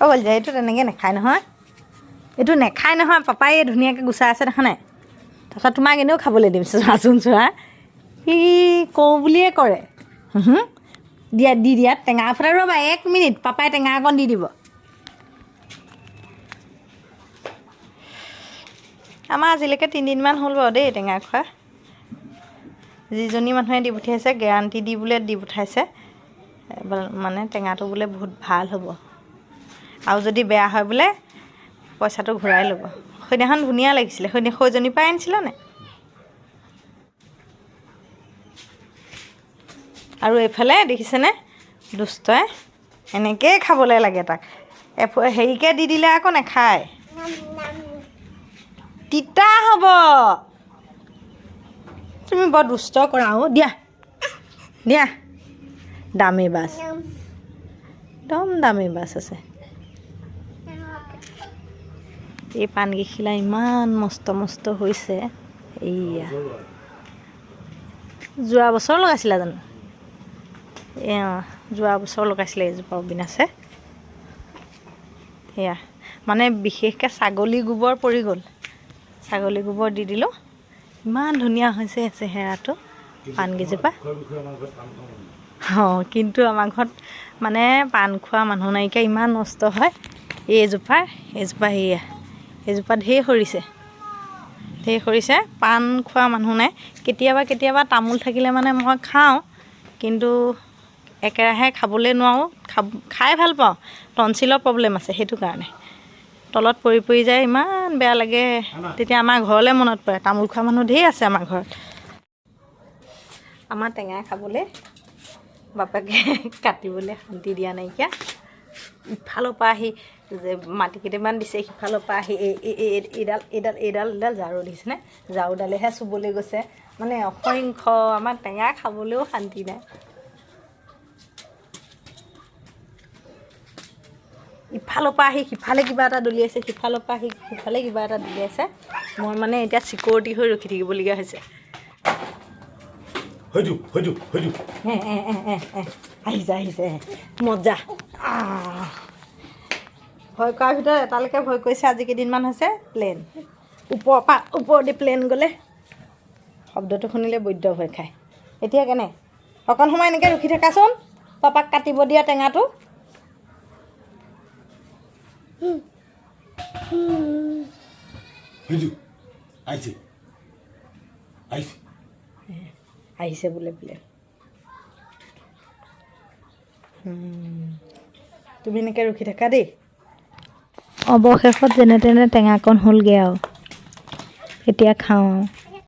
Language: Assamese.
অ' বল যায় এইটো তেনেকৈ নাখায় নহয়। এইটো নেখায় নহয় পাপাই ধুনীয়াকৈ গুচাই আছে দেখা নাই। তাৰপিছত তোমাক এনেও খাবলৈ দিম চোৱাচোন চোৱা। সি কওঁ বুলিয়ে কৰে। দিয়া দি দিয়া টেঙা ফুটা ৰ'বা এক মিনিট পাপাই টেঙা অকণ দি দিব। আমাৰ আজিলৈকে তিনিদিনমান হ'ল বাৰু দেই টেঙা খোৱা। যিজনী মানুহে দি পঠিয়াইছে গেৰাণ্টি দি বোলে দি পঠাইছে। মানে টেঙাটো বোলে বহুত ভাল হ'ব। আৰু যদি বেয়া হয় বোলে পইচাটো ঘূৰাই ল'ব। সেইদিনাখন ধুনীয়া লাগিছিলে। সেইদিনা সৌজনীৰ পৰাই আনিছিলা নে? আৰু এইফালে দেখিছেনে? দুষ্টই এনেকৈয়ে খাবলৈ লাগে তাক। এফ- হেৰিকৈ দি দিলে আকৌ নাখায়। তিতা হ'ব। তুমি বৰ দুষ্ট কৰা অ' দিয়া। দিয়া। দামী বাছ। একদম দামী বাছ আছে। এই পাণকেইখিলা ইমান মস্ত মস্ত হৈছে। এইয়া। যোৱা বছৰ লগাইছিলা জানো? অঁ যোৱা বছৰ লগাইছিলে এইজোপা অবিনাশে সেয়া মানে বিশেষকৈ ছাগলী গোবৰ পৰি গ'ল। ছাগলী গোবৰ দি দিলোঁ। ইমান ধুনীয়া হৈছে চেহেৰাটো পাণকেইজোপা অঁ কিন্তু আমাৰ ঘৰত মানে পাণ খোৱা মানুহ নাইকিয়া ইমান নষ্ট হয়। এইজোপাৰ এইজোপা সেয়া এইজোপা ঢেৰ সৰিছে। ঢেৰ সৰিছে পাণ খোৱা মানুহ নাই। কেতিয়াবা কেতিয়াবা তামোল থাকিলে মানে মই খাওঁ কিন্তু একেৰাহে খাবলৈ নোৱাৰোঁ। খাব খাই ভাল পাওঁ। টনচিলৰ প্ৰব্লেম আছে সেইটো কাৰণে। তলত পৰি পৰি যায় ইমান বেয়া লাগে। তেতিয়া আমাৰ ঘৰলৈ মনত পৰে। তামোল খোৱা মানুহ ঢেৰ আছে আমাৰ ঘৰত। আমাৰ টেঙা খাবলৈ বাপেকে কাটিবলৈ শান্তি দিয়া নাইকিয়া। ইফালৰ পৰা আহি যে মাটি কেইটামান দিছে সিফালৰ পৰা আহি এই এই- এই- এই- এইডাল এইডাল এইডাল এইডাল ঝাৰু দিছেনে ঝাৰুডালেহে চুবলৈ গৈছে। মানে অসংখ্য আমাৰ টেঙা খাবলৈও শান্তি নাই। ইফালৰ পৰা আহি সিফালে কিবা এটা দলিয়াইছে সিফালৰ পৰা আহি সিফালে কিবা এটা দলিয়াইছে মই মানে এতিয়া চিকিউৰিটি হৈ ৰখি থাকিবলগীয়া হৈছে। এ, এ, এ, আহিছে আহিছে। মজা। ভয় কৰাৰ ভিতৰত এটালৈকে ভয় কৰিছে আজি কেইদিনমান হৈছে প্লেন। ওপৰৰ পৰা ওপৰেদি প্লেন গ'লে শব্দটো শুনিলে বৈদ্য ভয় খায়। এতিয়া কেনে? অকণ সময় এনেকৈ ৰখি থাকাচোন। পাপাক কাটিব দিয়া টেঙাটো। আহিছে। আহিছে। আহিছে বোলে প্লেন উম, তুমি এনেকৈ ৰখি থাকা দেই অৱশেষত যেনে তেনে টেঙাকণ হ'লগৈ আৰু এতিয়া খাওঁ আৰু